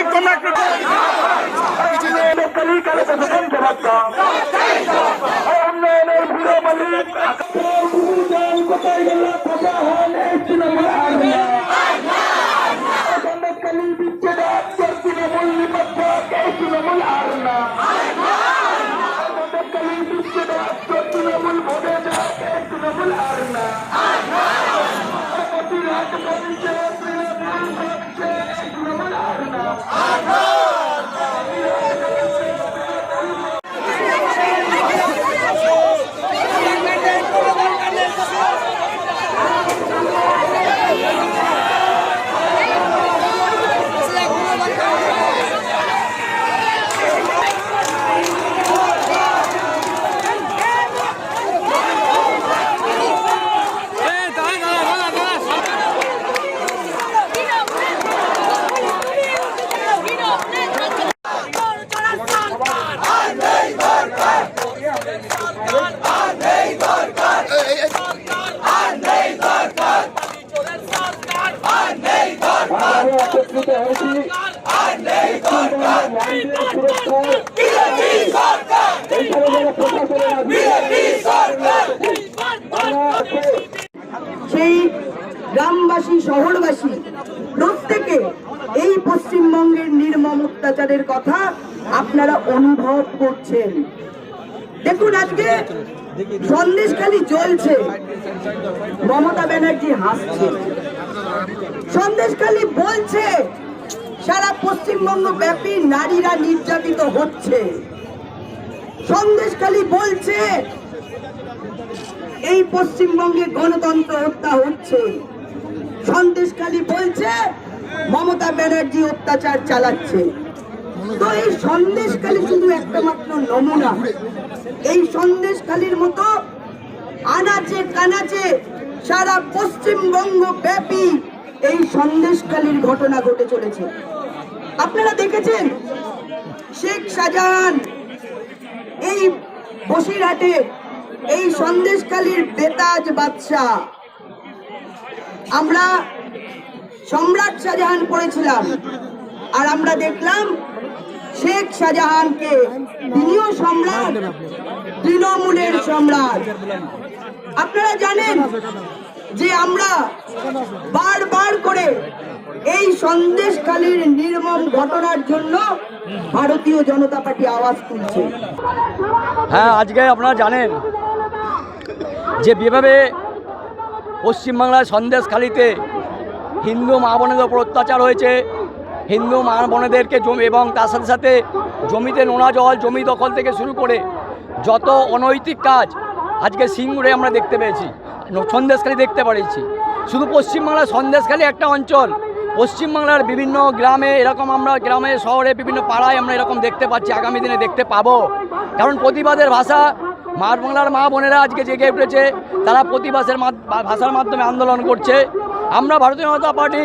नागरिक को नौकरी कली कल कसम के रखा और हमने पूरे मलिक जान को कई गला फंसा है नेक्स्ट नंबर आ गया हमने कली बिच्चे डाक कर तृणमूल निपट के तृणमूल आ रहा শহরবাসী, প্রত্যেকে এই পশ্চিমবঙ্গের নির্মম অত্যাচারের কথা আপনারা অনুভব করছেন। দেখুন, আজকে সন্দেশ খালি জ্বলছে, মমতা ব্যানার্জি হাসছে। সন্দেশ খালি বলছে, সারা পশ্চিমবঙ্গ ব্যাপী নারীরা নির্যাতিত হচ্ছে। সন্দেশ খালি বলছে, এই পশ্চিমবঙ্গে গণতন্ত্র হত্যা হচ্ছে। সন্দেশখালী বলছে, মমতা ব্যানার্জি অত্যাচার চালাচ্ছে। তো এই সন্দেশখালী শুধু একটা মাত্র নমুনা। এই সন্দেশখালীর মতো আনাচে কানাচে সারা পশ্চিমবঙ্গ ব্যাপী এই সন্দেশখালীর ঘটনা ঘটে চলেছে। আপনারা দেখেছেন, শেখ শাহজাহান এই বসিরহাটে এই সন্দেশখালীর বেতাজ বাদশাহ আমরা সম্রাট শাহজাহান করেছিলাম আর আমরা দেখলাম শেখ শাহজাহানকে তিনিও সম্রাট, তৃণমূলের সম্রাট। আপনারা জানেন যে আমরা বারবার করে এই সন্দেশখালীর নির্মম ঘটনার জন্য ভারতীয় জনতা পার্টি আওয়াজ তুলছে। হ্যাঁ আজকে আপনারা জানেন যে যেভাবে পশ্চিমবাংলার সন্দেশখালিতে হিন্দু মা বোনেদের ওপর অত্যাচার হয়েছে। হিন্দু মা বোনেদেরকে জমি এবং তার সাথে সাথে জমিতে নোনা জল, জমি দখল থেকে শুরু করে যত অনৈতিক কাজ আজকে সিঙ্গুরে আমরা দেখতে পেয়েছি সন্দেশখালি দেখতে পেরেছি শুধু পশ্চিমবাংলার সন্দেশখালি একটা অঞ্চল, পশ্চিমবাংলার বিভিন্ন গ্রামে এরকম আমরা গ্রামে, শহরে বিভিন্ন পাড়ায় আমরা এরকম দেখতে পাচ্ছি, আগামী দিনে দেখতে পাবো। কারণ প্রতিবাদের ভাষা মা বাংলার মা বোনেরা আজকে জেগে উঠেছে, তারা প্রতিবাসের ভাষার মাধ্যমে আন্দোলন করছে। আমরা ভারতীয় জনতা পার্টি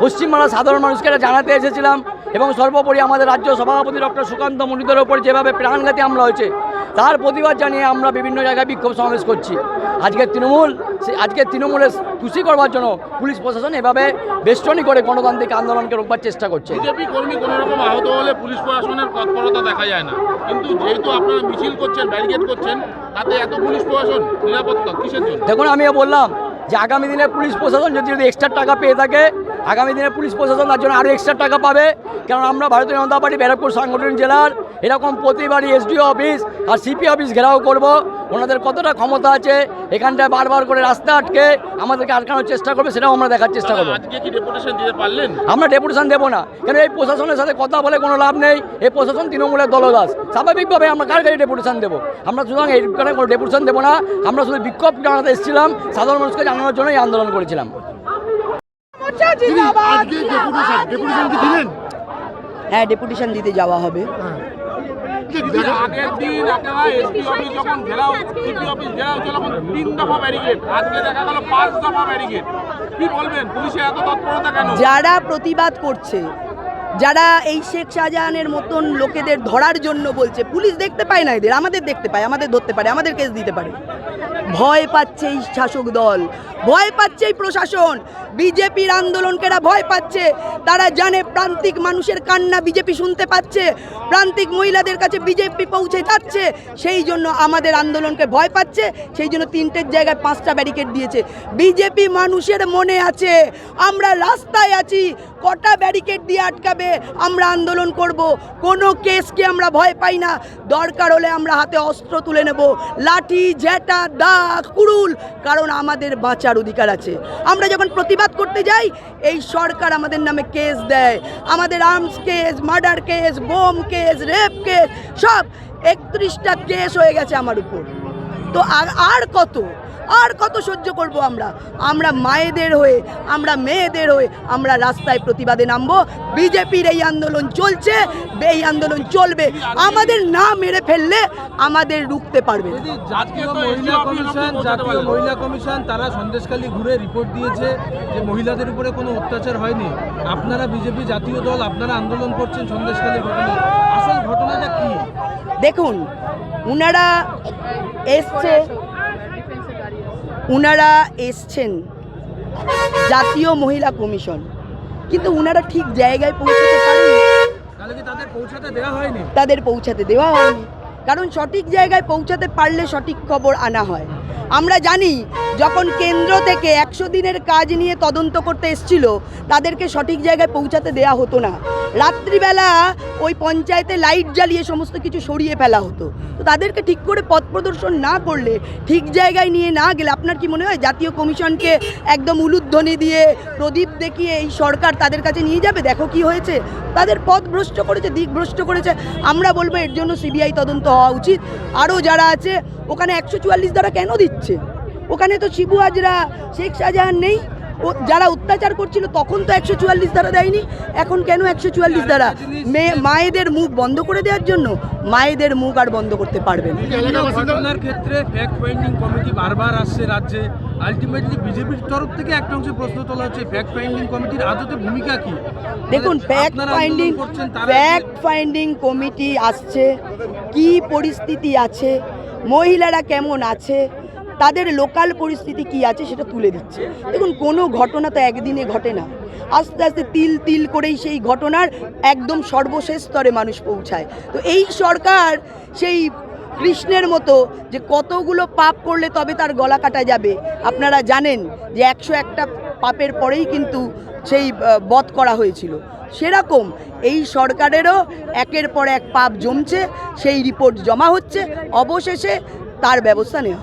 পশ্চিমবাংলার সাধারণ মানুষকে এটা জানাতে এসেছিলাম এবং সর্বোপরি আমাদের রাজ্য সভাপতি ডক্টর সুকান্ত মন্ডিতের ওপর যেভাবে প্রাণঘাতী হামলা হয়েছে তার প্রতিবাদ জানিয়ে আমরা বিভিন্ন জায়গায় বিক্ষোভ সমাবেশ করছি। আজকে তৃণমূল সে- আজকে তৃণমূলের খুশি করবার জন্য পুলিশ প্রশাসন এভাবে বেষ্টনী করে গণতান্ত্রিক আন্দোলনকে রোকবার চেষ্টা করছে। বিজেপি কর্মী কোনো রকম আহত হলে পুলিশ প্রশাসনের তৎপরতা দেখা যায় না। কিন্তু যেহেতু আপনারা মিছিল করছেন ব্যারিকেড করছেন তাতে এত পুলিশ প্রশাসন নিরাপত্তা কিসের জন্য? দেখুন আমিও বললাম যে আগামী দিনে পুলিশ প্রশাসন যদি যদি এক্সট্রা টাকা পেয়ে থাকে আগামী দিনে পুলিশ প্রশাসন তার জন্য আরও এক্সট্রা টাকা পাবে। কারণ আমরা ভারতীয় জনতা পার্টি ব্যারাকপুর সাংগঠনিক জেলার এরকম প্রতিবারই এসডিও অফিস আর সিপি অফিস ঘেরাও করব। ওনাদের কতটা ক্ষমতা আছে এখানটায় বারবার করে রাস্তা আটকে আমাদেরকে আটকানোর চেষ্টা করবে সেটাও আমরা দেখার চেষ্টা করব। আমরা ডেপুটেশন দেবো না। কেন এই প্রশাসনের সাথে কথা বলে কোনো লাভ নেই। এই প্রশাসন তৃণমূলের দলদাস। স্বাভাবিকভাবে আমরা কার কাছে ডেপুটেশন দেবো? আমরা সুতরাং এই কারণে কোনো ডেপুটেশন দেবো না। আমরা শুধু বিক্ষোভ জানাতে এসেছিলাম। সাধারণ মানুষকে জানানোর জন্য এই আন্দোলন করেছিলাম। আজকে ডেপুটেশন ডেপুটেশন কি দিলেন? হ্যাঁ ডেপুটেশন দিতে যাওয়া হবে। আগের দিন আপনারা এসপি অফিস যখন ঘেরাও সিপি অফিস ঘেরাও ছিল তখন তিন দফা ব্যারিকেড আজকে দেখা গেল পাঁচ দফা ব্যারিকেড কি বলবেন? পুলিশের এত তৎপরতা কেন? যারা প্রতিবাদ করছে যারা এই শেখ শাহজাহানের মতন লোকেদের ধরার জন্য বলছে পুলিশ দেখতে পায় না এদের আমাদের দেখতে পায় আমাদের ধরতে পারে আমাদের কেস দিতে পারে। ভয় পাচ্ছে এই শাসক দল। ভয় পাচ্ছে এই প্রশাসন। বিজেপির আন্দোলনকেরা ভয় পাচ্ছে। তারা জানে প্রান্তিক মানুষের কান্না বিজেপি শুনতে পাচ্ছে। প্রান্তিক মহিলাদের কাছে বিজেপি পৌঁছে যাচ্ছে। সেই জন্য আমাদের আন্দোলনকে ভয় পাচ্ছে। সেই জন্য তিনটের জায়গায় পাঁচটা ব্যারিকেড দিয়েছে। বিজেপি মানুষের মনে আছে, আমরা রাস্তায় আছি। কটা ব্যারিকেড দিয়ে আটকাবে, আমরা আন্দোলন করব। কোনো কেসকে আমরা ভয় পাই না। দরকার হলে আমরা হাতে অস্ত্র তুলে নেব। লাঠি, ঝেঁটা দা কুড়ুল। কারণ আমাদের বাঁচার অধিকার আছে। আমরা যখন প্রতিবাদ করতে যাই, এই সরকার আমাদের নামে কেস দেয়। আমাদের arms case murder case bomb case rape case সব একত্রিশটা কেস হয়ে গেছে আমার উপর। তো আর কত? আর কত সহ্য করব আমরা? আমরা মায়েদের হয়ে আমরা মেয়েদের হয়ে আমরা রাস্তায় প্রতিবাদে নামবো। বিজেপির এই আন্দোলন চলছে এই আন্দোলন চলবে। আমাদের না মেরে ফেললে আমাদের রুখতে পারবে জাতীয় মহিলা কমিশন জাতীয় মহিলা কমিশন তারা সন্দেশখালী ঘুরে রিপোর্ট দিয়েছে যে মহিলাদের উপরে কোনো অত্যাচার হয়নি। আপনারা বিজেপি জাতীয় দল আপনারা আন্দোলন করছেন সন্দেশখালীর ঘটনা আসল ঘটনাটা কি? দেখুন উনারা এসছে উনারা এসছেন জাতীয় মহিলা কমিশন। কিন্তু উনারা ঠিক জায়গায় পৌঁছতে পারেন। তাদের পৌঁছাতে দেওয়া হয়নি? তাদের পৌঁছাতে দেওয়া হয়নি। কারণ সঠিক জায়গায় পৌঁছাতে পারলে সঠিক খবর আনা হয়। আমরা জানি যখন কেন্দ্র থেকে একশো দিনের কাজ নিয়ে তদন্ত করতে এসছিল, তাদেরকে সঠিক জায়গায় পৌঁছাতে দেয়া হতো না। রাত্রিবেলা ওই পঞ্চায়েতে লাইট জ্বালিয়ে সমস্ত কিছু সরিয়ে ফেলা হতো। তো তাদেরকে ঠিক করে পথ প্রদর্শন না করলে, ঠিক জায়গায় নিয়ে না গেলে আপনার কি মনে হয় জাতীয় কমিশনকে একদম উলুধ্বনি দিয়ে প্রদীপ দেখিয়ে এই সরকার তাদের কাছে নিয়ে যাবে? দেখো কি হয়েছে। তাদের পথ ভ্রষ্ট করেছে, দিক ভ্রষ্ট করেছে। আমরা বলব এর জন্য সিবিআই তদন্ত হওয়া উচিত। আরও যারা আছে ওখানে একশো চুয়াল্লিশ দ্বারা কেন দিচ্ছে? ওখানে তো শিবু হাজরা শেখ শাহজাহান নেই। ও যারা অত্যাচার করছিল তখন তো একশো চুয়াল্লিশ দ্বারা দেয়নি এখন কেন একশো চুয়াল্লিশ দ্বারা? মেয়ে মায়েদের মুখ বন্ধ করে দেওয়ার জন্য মায়েদের মুখ আর বন্ধ করতে পারবে না। ঘটনার ক্ষেত্রে ফ্যাক্ট ফাইন্ডিং কমিটি বারবার আসছে রাজ্যে। আলটিমেটলি বিজেপির তরফ থেকে একটা অংশে প্রশ্ন তোলা হচ্ছে ফ্যাক্ট ফাইন্ডিং কমিটির আদতে ভূমিকা কি? দেখুন fact finding fact finding committee আসছে। কি পরিস্থিতি আছে? মহিলারা কেমন আছে? তাদের লোকাল পরিস্থিতি কি আছে সেটা তুলে দিচ্ছে। দেখুন, কোনো ঘটনা তো একদিনে ঘটে না। আস্তে আস্তে তিল তিল করেই সেই ঘটনার একদম সর্বশেষ স্তরে মানুষ পৌঁছায়। তো এই সরকার সেই কৃষ্ণের মতো যে কতগুলো পাপ করলে তবে তার গলা কাটা যাবে। আপনারা জানেন যে একশো একটা পাপের পরেই কিন্তু সেই বধ করা হয়েছিল। সেরকম এই সরকারেরও একের পর এক পাপ জমছে, সেই রিপোর্ট জমা হচ্ছে, অবশেষে তার ব্যবস্থা নেওয়া